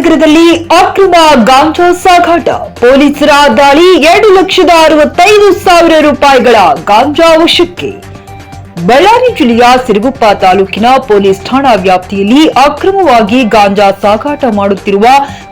ಅಕ್ರಮ ಗಾಂಜಾ ಸಾಗಾಟ ಪೊಲೀಸರ ದಾಳಿ ಎರಡು ಲಕ್ಷದ ಅರವತ್ತೈದು ಸಾವಿರ ರೂಪಾಯಿಗಳ ಗಾಂಜಾ ವಶಕ್ಕೆ. ಬಳ್ಳಾರಿ ಜಿಲ್ಲೆಯ ಸಿರುಗುಪ್ಪ ತಾಲೂಕಿನ ಪೊಲೀಸ್ ಠಾಣಾ ವ್ಯಾಪ್ತಿಯಲ್ಲಿ ಅಕ್ರಮವಾಗಿ ಗಾಂಜಾ ಸಾಗಾಟ ಮಾಡುತ್ತಿರುವ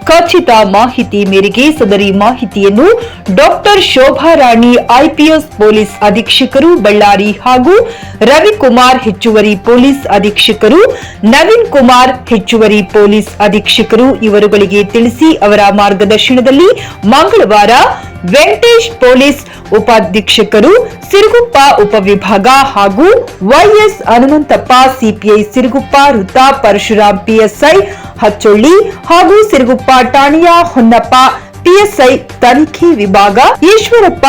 ಖಚಿತ ಮಾಹಿತಿ ಮೇರೆಗೆ ಸದರಿ ಮಾಹಿತಿಯನ್ನು doctor Shobha Rani IPS police ಅಧೀಕ್ಷಕರು Ballari ಹಾಗೂ ರವಿಕುಮಾರ್ ಹೆಚ್ಚುವರಿ ಪೊಲೀಸ್ ಅಧೀಕ್ಷಕರು, ನವೀನ್ ಕುಮಾರ್ ಹೆಚ್ಚುವರಿ ಪೊಲೀಸ್ ಅಧೀಕ್ಷಕರು ಇವರುಗಳಿಗೆ ತಿಳಿಸಿ ಅವರ ಮಾರ್ಗದರ್ಶನದಲ್ಲಿ ಮಂಗಳವಾರ ವೆಂಕಟೇಶ್ ಪೊಲೀಸ್ ಉಪಾಧೀಕ್ಷಕರು ಸಿರುಗುಪ್ಪ ಉಪವಿಭಾಗ ಹಾಗೂ ವೈಎಸ್ ಹನುಮಂತಪ್ಪ, ಸಿಪಿಐ ಸಿರುಗುಪ್ಪ, ವೃತ್ತ ಪರಶುರಾಮ್ ಪಿಎಸ್ಐ ಹಚ್ಚೊಳ್ಳಿ ಹಾಗೂ ಸಿರುಗುಪ್ಪ ಠಾಣೆಯ ಹೊನ್ನಪ್ಪ ಪಿಎಸ್ಐ ತನಿಖೆ ವಿಭಾಗ, ಈಶ್ವರಪ್ಪ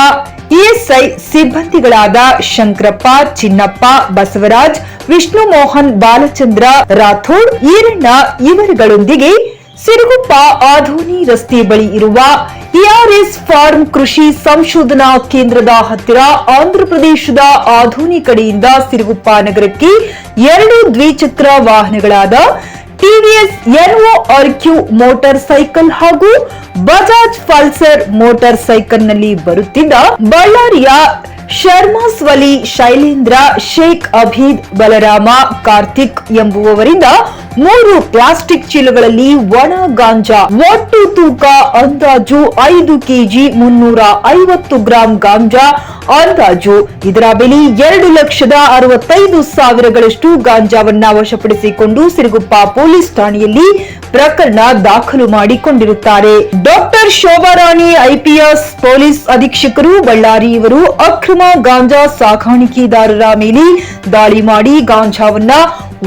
ಇಎಸ್ಐ ಸಿಬ್ಬಂದಿಗಳಾದ ಶಂಕರಪ್ಪ, ಚಿನ್ನಪ್ಪ, ಬಸವರಾಜ್ ವಿಷ್ಣು ಮೋಹನ್ ಬಾಲಚಂದ್ರ ರಾಥೋಡ್, ಈರಣ್ಣ ಇವರುಗಳೊಂದಿಗೆ ಸಿರುಗುಪ್ಪ ಆಧೋನಿ ರಸ್ತೆ ಬಳಿ ಇರುವ ಇಆರ್ಎಸ್ ಫಾರ್ಮ್ ಕೃಷಿ ಸಂಶೋಧನಾ ಕೇಂದ್ರದ ಹತ್ತಿರ ಆಂಧ್ರಪ್ರದೇಶದ ಆಧೋನಿ ಕಡೆಯಿಂದ ಸಿರುಗುಪ್ಪ ನಗರಕ್ಕೆ ಎರಡು ದ್ವಿಚಕ್ರ ವಾಹನಗಳಾದ ಟಿವಿಎಸ್ ಎನ್ಒ ಆರ್ಕ್ಯೂ ಮೋಟಾರ್ ಸೈಕಲ್ ಹಾಗೂ ಬಜಾಜ್ ಫಲ್ಸರ್ ಮೋಟಾರ್ ಸೈಕಲ್ನಲ್ಲಿ ಬರುತ್ತಿದ್ದ ಬಳ್ಳಾರಿಯ ಶರ್ಮಾಸ್ವಲಿ ಶೈಲೇಂದ್ರ ಶೇಖ್ ಅಭೀದ್ ಬಲರಾಮ ಕಾರ್ತಿಕ್ ಎಂಬುವವರಿಂದ ಮೂರು ಪ್ಲಾಸ್ಟಿಕ್ ಚೀಲಗಳಲ್ಲಿ ಒಣ ಗಾಂಜಾ, ಒಟ್ಟು ತೂಕ ಅಂದಾಜು ಐದು ಕೆಜಿ ಮುನ್ನೂರ ಐವತ್ತು ಗ್ರಾಂ ಗಾಂಜಾ, ಅಂದಾಜು ಇದರ ಬೆಲೆ ಎರಡು ಲಕ್ಷದ ಅರವತ್ತೈದು ಸಾವಿರಗಳಷ್ಟು ಗಾಂಜಾವನ್ನ ವಶಪಡಿಸಿಕೊಂಡು ಸಿರುಗುಪ್ಪ ಪೊಲೀಸ್ ಠಾಣೆಯಲ್ಲಿ ಪ್ರಕರಣ ದಾಖಲು ಮಾಡಿಕೊಂಡಿರುತ್ತಾರೆ. ಡಾಕ್ಟರ್ ಶೋಭಾರಾಣಿ ಐಪಿಎಸ್ ಪೊಲೀಸ್ ಅಧೀಕ್ಷಕರು, ಬಳ್ಳಾರಿ ಇವರು ಅಕ್ರಮ ಗಾಂಜಾ ಸಾಗಾಣಿಕೆದಾರರ ಮೇಲೆ ದಾಳಿ ಮಾಡಿ ಗಾಂಜಾವನ್ನ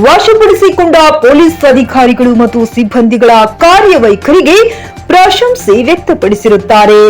ವಶಪಡಿಸಿಕೊಂಡ ಪೊಲೀಸ್ ಅಧಿಕಾರಿಗಳು ಮತ್ತು ಸಿಬ್ಬಂದಿಗಳ ಕಾರ್ಯವೈಖರಿಗೆ ಪ್ರಶಂಸೆ ವ್ಯಕ್ತಪಡಿಸಿರುತ್ತಾರೆ.